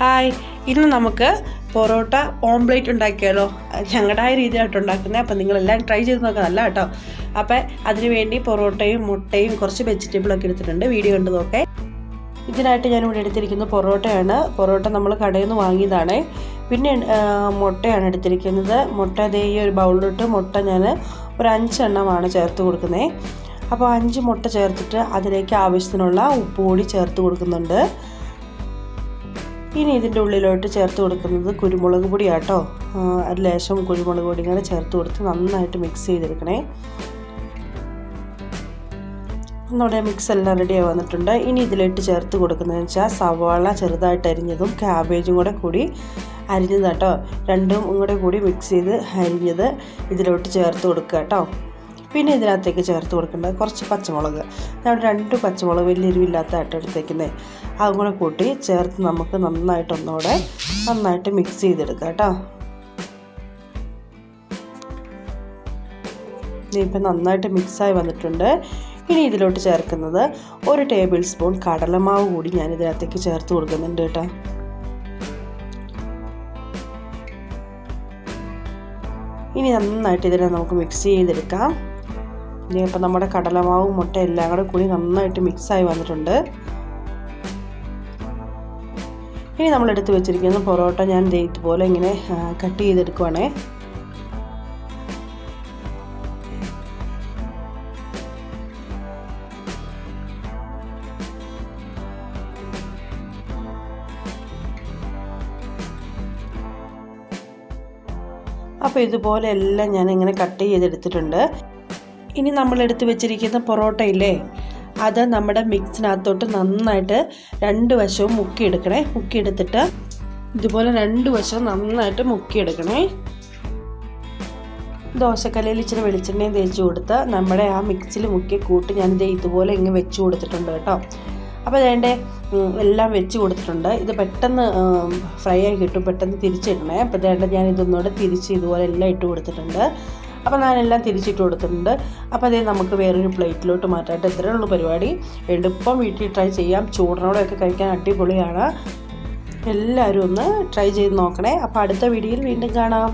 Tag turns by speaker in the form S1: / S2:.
S1: Hi. ഇന്ന് നമുക്ക് പൊറോട്ട ഓംപ്ലേറ്റ് ഉണ്ടാക്കിയാലോ? ഞങ്ങളുടേതായ രീതിയായിട്ട് ഉണ്ടാക്കുന്നത് അപ്പം നിങ്ങളെല്ലാം ട്രൈ ചെയ്ത് നോക്കുക നല്ല കേട്ടോ. അപ്പം അതിന് വേണ്ടി പൊറോട്ടയും മുട്ടയും കുറച്ച് വെജിറ്റബിളൊക്കെ എടുത്തിട്ടുണ്ട്. വീഡിയോ കണ്ടു നോക്കേ. ഇതിനായിട്ട് ഇവിടെ എടുത്തിരിക്കുന്നത് പൊറോട്ടയാണ്. പൊറോട്ട നമ്മൾ കടയിൽ നിന്ന് വാങ്ങിയതാണ്. പിന്നെ മുട്ടയാണ് എടുത്തിരിക്കുന്നത്. മുട്ട ദേ ഈ ഒരു ബൗളിലിട്ട് മുട്ട ഞാൻ ഒരു അഞ്ചെണ്ണമാണ് ചേർത്ത് കൊടുക്കുന്നത് അപ്പോൾ അഞ്ച് മുട്ട ചേർത്തിട്ട് അതിലേക്ക് ആവശ്യത്തിനുള്ള ഉപ്പ് കൂടി ചേർത്ത് കൊടുക്കുന്നുണ്ട്. ഇനി ഇതിന്റെ ഉള്ളിലോട്ട് ചേർത്ത് കൊടുക്കുന്നത് കുരുമുളക് പൊടിയാട്ടോ. ഒരു ലേശം കുരുമുളക് പൊടി കൂടെ ചേർത്ത് കൊടുത്ത് നന്നായിട്ട് മിക്സ് ചെയ്തെടുക്കണേ. നമ്മുടെ മിക്സ് എല്ലാം റെഡി വന്നിട്ടുണ്ട്. ഇനി ഇതിലിട്ട് ചേർത്ത് കൊടുക്കുന്നതെന്ന് വെച്ചാൽ സവാള ചെറുതായിട്ട് അരിഞ്ഞതും ക്യാബേജും കൂടെ കൂടി അരിഞ്ഞത് കേട്ടോ രണ്ടും കൂടെ കൂടി മിക്സ് ചെയ്ത് അരിഞ്ഞത് ഇതിലോട്ട് ചേർത്ത് കൊടുക്കുക കേട്ടോ പിന്നെ ഇതിനകത്തേക്ക് ചേർത്ത് കൊടുക്കേണ്ടത് കുറച്ച് പച്ചമുളക്. ഞാൻ രണ്ട് പച്ചമുളക് വലിയ എരിവില്ലാത്തതായിട്ട് എടുത്തേക്കുന്നത് അതും കൂടെ കൂട്ടി ചേർത്ത് നമുക്ക് നന്നായിട്ടൊന്നുകൂടെ നന്നായിട്ട് മിക്സ് ചെയ്തെടുക്കാം കേട്ടോ. ഇപ്പം നന്നായിട്ട് മിക്സായി വന്നിട്ടുണ്ട്. ഇനി ഇതിലോട്ട് ചേർക്കുന്നത് ഒരു ടേബിൾ സ്പൂൺ കടലമാവ് കൂടി ഞാൻ ഇതിനകത്തേക്ക് ചേർത്ത് കൊടുക്കുന്നുണ്ട് കേട്ടോ. ഇനി നന്നായിട്ട് ഇതിനെ നമുക്ക് മിക്സ് ചെയ്തെടുക്കാം. ഇനി ഇപ്പം നമ്മുടെ കടലമാവും മുട്ട എല്ലാം കൂടെ കൂടി നന്നായിട്ട് മിക്സായി വന്നിട്ടുണ്ട്. ഇനി നമ്മൾ എടുത്ത് വെച്ചിരിക്കുന്ന പൊറോട്ട ഞാൻ ഇതുപോലെ ഇങ്ങനെ കട്ട് ചെയ്തെടുക്കുവാണേ. അപ്പോൾ ഇതുപോലെ എല്ലാം ഞാൻ ഇങ്ങനെ കട്ട് ചെയ്തെടുത്തിട്ടുണ്ട്. ഇനി നമ്മൾ എടുത്ത് വെച്ചിരിക്കുന്ന പൊറോട്ടയില്ലേ അത് നമ്മുടെ മിക്സിനകത്തോട്ട് നന്നായിട്ട് രണ്ട് വശവും മുക്കിയെടുക്കണേ. മുക്കിയെടുത്തിട്ട് ഇതുപോലെ രണ്ട് വശവും നന്നായിട്ട് മുക്കിയെടുക്കണേ. ദോശക്കല്ലിൽ ഇച്ചിരി വെളിച്ചെണ്ണയും തേച്ച് കൊടുത്ത് നമ്മുടെ ആ മിക്സിൽ മുക്കിയ കൂട്ട് ഞാനിത് ഇതുപോലെ ഇങ്ങനെ വെച്ച് കൊടുത്തിട്ടുണ്ട് കേട്ടോ. അപ്പോൾ അതിന്റെ എല്ലാം വെച്ച് കൊടുത്തിട്ടുണ്ട്. ഇത് പെട്ടെന്ന് ഫ്രൈ ആയി കിട്ടും പെട്ടെന്ന് തിരിച്ചിടണേ. അപ്പോൾ അതേണ്ട ഞാൻ ഇതൊന്നുകൂടെ തിരിച്ച് ഇതുപോലെ എല്ലാം ഇട്ട് കൊടുത്തിട്ടുണ്ട്. അപ്പോൾ ഞാനെല്ലാം തിരിച്ചിട്ട് കൊടുത്തിട്ടുണ്ട്. അപ്പോൾ അതേ നമുക്ക് വേറൊരു പ്ലേറ്റിലോട്ട് മാറ്റാട്ട് ഇത്രയേ ഉള്ളൂ പരിപാടി. എളുപ്പം വീട്ടിൽ ട്രൈ ചെയ്യാം. ചൂടിനോടെയൊക്കെ കഴിക്കാൻ അടിപൊളിയാണ്. എല്ലാവരും ഒന്ന് ട്രൈ ചെയ്ത് നോക്കണേ. അപ്പോൾ അടുത്ത വീഡിയോയിൽ വീണ്ടും കാണാം.